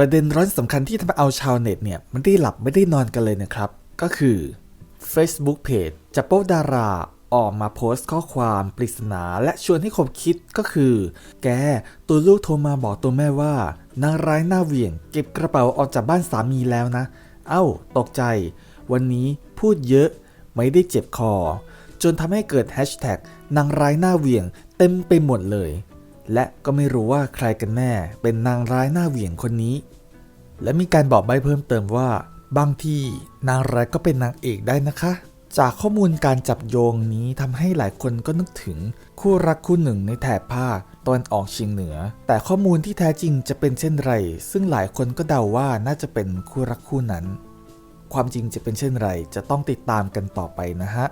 ประเด็นร้อนสำคัญที่ทำให้เอาชาวเน็ตเนี่ยไม่ได้หลับไม่ได้นอนกันเลยนะครับ ก็คือ Facebook Page จะโป๊ะดาราออกมาโพสต์ข้อความปริศนาและชวนให้คบคิดก็คือ แกตัวลูกโทรมาบอกตัวแม่ว่า นางร้ายหน้าเวียง เก็บกระเป๋าออกจากบ้านสามีแล้วนะ เอ้า ตกใจ วันนี้พูดเยอะไม่ได้เจ็บคอ จนทำให้เกิดแฮชแท็กนางร้ายหน้าเวียงเต็มไปหมดเลย และก็ไม่รู้ว่าใครกันแน่เป็นนางร้ายหน้าเหวี่ยงคนนี้ และมีการบอกใบเพิ่มเติมว่า บางที่นางร้ายก็เป็นนางเอกได้นะคะ จากข้อมูลการจับโยงนี้ทำให้หลายคนก็นึกถึงคู่รักคู่หนึ่งในแถบภาคตะวันออกเฉียงเหนือ แต่ข้อมูลที่แท้จริงจะเป็นเช่นไร ซึ่งหลายคนก็เดาว่าน่าจะเป็นคู่รักคู่นั้น ความจริงจะเป็นเช่นไรจะต้องติดตามกันต่อไปนะฮะ